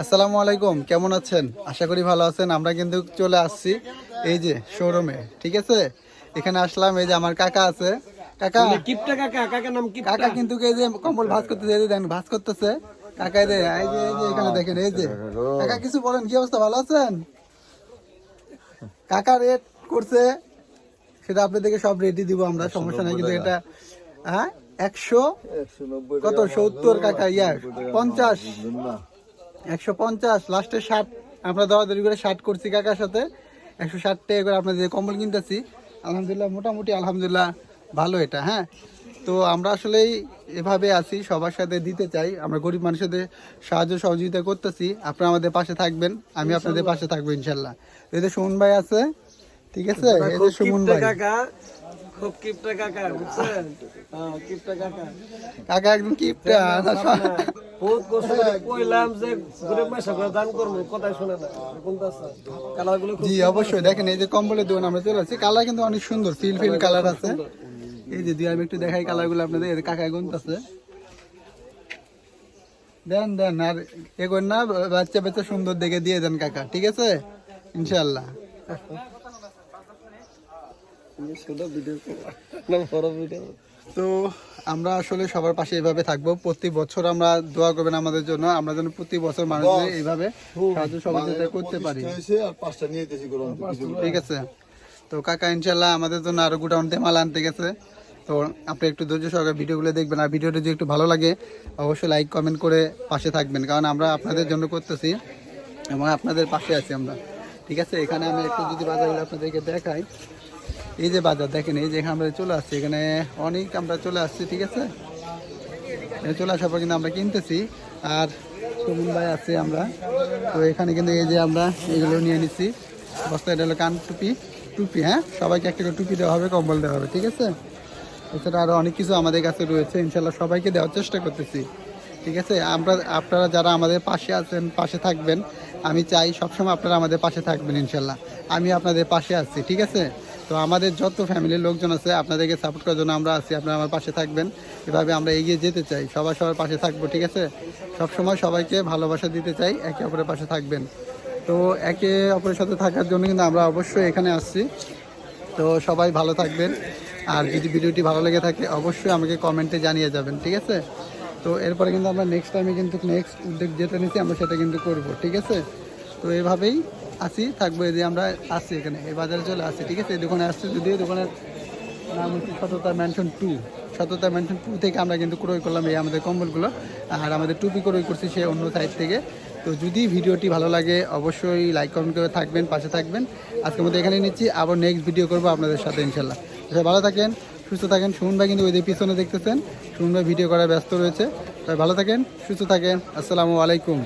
আসসালামু আলাইকুম কেমন আছেন? আশা করি ভালো আছেন। আমরা কিন্তু চলে আসছি এই যে শোরুমে ঠিক আছে? এখানে আসলাম এই যে আমার কাকা আছে। কাকা কিপটা কাকা কাকা নাম কিপটা। কাকা কিন্তু এই যে কম্বল ভাঁজ করতেছে এই যে দেখেন ভাঁজ করতেছে। কাকা এই যে এই যে এই যে এখানে দেখেন এই যে। কাকা কিছু বলেন কি অবস্থা ভালো আছেন? কাকা রেট করছে সেটা আপনাদেরকে সব রেডি দিব আমরা সমস্যা নাই কিন্তু এটা হ্যাঁ একশো? কত? সত্তর কাকা ইয়া পঞ্চাশ। একশো পঞ্চাশ লাস্টে ষাট। আমরা দরাদরি করে ষাট করছি কাকার সাথে। একশো ষাট টাকা করে আপনাদের কম্বল কিনতেছি। আলহামদুলিল্লাহ মোটামুটি আলহামদুলিল্লাহ ভালো এটা হ্যাঁ। তো আমরা আসলেই এভাবে আছি সবার সাথে দিতে চাই। আমরা গরিব মানুষদের সাহায্য সহযোগিতা করতেছি। আপনারা আমাদের পাশে থাকবেন আমি আপনাদের পাশে থাকব ইনশাল্লাহ। এই যে সুমন ভাই আছে ঠিক আছে? যে সুমন ভাই। কাকা খুব কিপটা কাকা বুঝছেন? হ্যাঁ কিপটা কাকা। কাকা একদম কিপটা বহুত কষ্ট কইলাম যে গরিব মাসা করে দান করব কথাই শুনে না। কোনটা কালারগুলো জি অবশ্যই। দেখেন এই যে কম্বলের দোকান আমরা চলে আসছি কালার কিন্তু অনেক সুন্দর ফিল ফিল কালার আছে। এই যে দিয়ে আমি একটু দেখাই কালারগুলো আপনাদের যে কাকা গুনতেছে। দেন দেন আর এগোন না বাচ্চা বাচ্চা সুন্দর দেখে দিয়ে দেন কাকা ঠিক আছে? ইনশাল্লাহ শুধু ভিডিও না বড় ভিডিও তো আমরা আসলে সবার পাশে এভাবে থাকব। প্রতি বছর আমরা দোয়া করবেন আমাদের জন্য। আমরা যেন প্রতি বছর মানুষদের এইভাবে সাহায্য সহযোগিতা করতে পারি। ঠিক আছে। তো কাকা ইনশাল্লাহ আমাদের জন্য আরও গোডাউন মাল আনতে গেছে। তো আপনি একটু ধৈর্য সহকারে ভিডিওগুলো দেখবেন। আর ভিডিওটা যদি একটু ভালো লাগে অবশ্যই লাইক কমেন্ট করে পাশে থাকবেন। কারণ আমরা আপনাদের জন্য করতেছি এবং আপনাদের পাশে আছি আমরা। ঠিক আছে? এখানে আমি একটু যদি বাজারগুলো আপনাদেরকে দেখাই। এই যে বাজার, দেখেন, এই যে এখানে আমরা চলে আসছি। এখানে অনেক আমরা চলে আসছি, ঠিক আছে? চলে আসার পর কিন্তু আমরা কিনতেছি। আর সুমন ভাই আছে আমরা। তো এখানে কিন্তু এই যে আমরা এগুলো নিয়ে নিচ্ছি। বস্তা, এটা হলো কান টুপি। টুপি হ্যাঁ? সবাইকে একটা করে টুপি দেওয়া হবে, কম্বল দেওয়া হবে, ঠিক আছে? এছাড়া আরও অনেক কিছু আমাদের কাছে রয়েছে। ইনশাল্লাহ সবাইকে দেওয়ার চেষ্টা করতেছি, ঠিক আছে? আমরা, আপনারা যারা আমাদের পাশে আছেন, পাশে থাকবেন, আমি চাই সবসময় আপনারা আমাদের পাশে থাকবেন ইনশাল্লাহ আমি আপনাদের পাশে আছি, ঠিক আছে? তো আমাদের যত ফ্যামিলির লোকজন আছে, আপনাদেরকে সাপোর্ট করার জন্য আমরা আছি। আপনারা আমার পাশে থাকবেন। এভাবে আমরা এগিয়ে যেতে চাই। সবাই সবার পাশে থাকব, ঠিক আছে? সবসময় সবাইকে ভালোবাসা দিতে চাই, একে অপরের পাশে থাকবেন। তো একে অপরের সাথে থাকার জন্য কিন্তু আমরা অবশ্যই এখানে আসছি। তো সবাই ভালো থাকবেন। আর যদি ভিডিওটি ভালো লেগে থাকে, অবশ্যই আমাকে কমেন্টে জানিয়ে যাবেন, ঠিক আছে? তো এরপরে কিন্তু আমরা নেক্সট টাইমে কিন্তু নেক্সট উদ্যোগ যেটা নিচ্ছি আমরা সেটা কিন্তু করব, ঠিক আছে? তো এভাবেই আসি, থাকব এই যে আমরা আসছি এখানে। এই বাজারে চলে আসছি ঠিক আছে? এই দোকানে আসছি যদিও দোকানের নাম হচ্ছে Shotota mansion two Shotota mansion two থেকে আমরা কিন্তু ক্রয় করলাম এই আমাদের কম্বলগুলো। আর আমাদের টুপি ক্রয় করছি সে অন্য সাইড থেকে। তো যদি ভিডিওটি ভালো লাগে, অবশ্যই লাইক কমেন্ট করে থাকবেন, পাশে থাকবেন। আজকের মধ্যে এখানে নিচ্ছি, আবার নেক্সট ভিডিও করব আপনাদের সাথে ইনশাল্লাহ সবাই ভালো থাকেন, সুস্থ থাকেন। সুমন ভাই কিন্তু ওই পিছনে দেখতেছেন। সুমন ভাই ভিডিও করা ব্যস্ত রয়েছে। সবাই ভালো থাকেন, সুস্থ থাকেন। আসসালামু আলাইকুম।